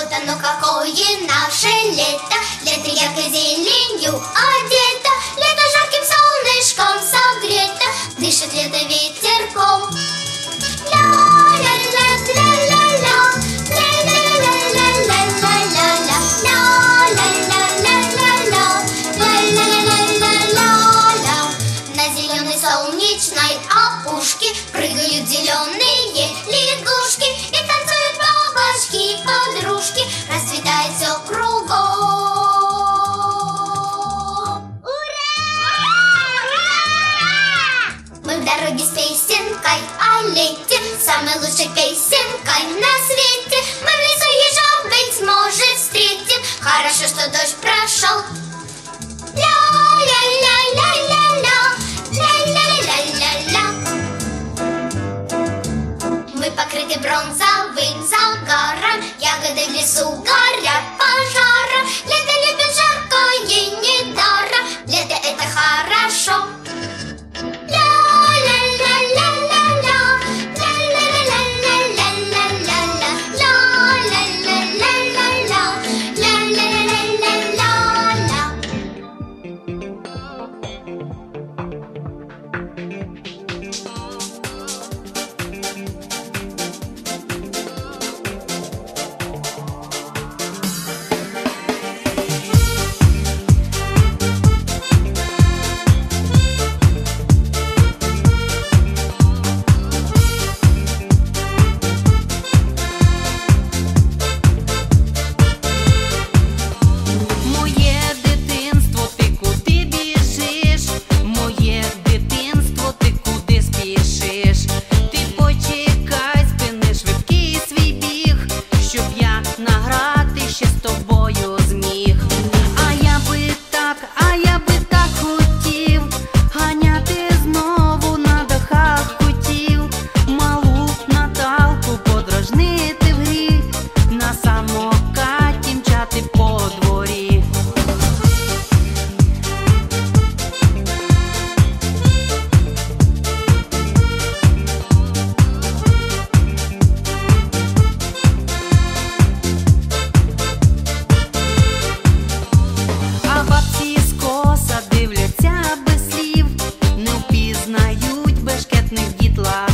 Вот оно какое наше лето? Лето яркой зеленью одето Лето жарким солнышком согрето Дышит лето ветерком. Солнечной опушке подружки Расцветает все кругом Мы в дороге с песенкой о лете Самой лучшей песенкой на свете. Мы покрыты бронзовым загаром Ягоды в лесу горят fly.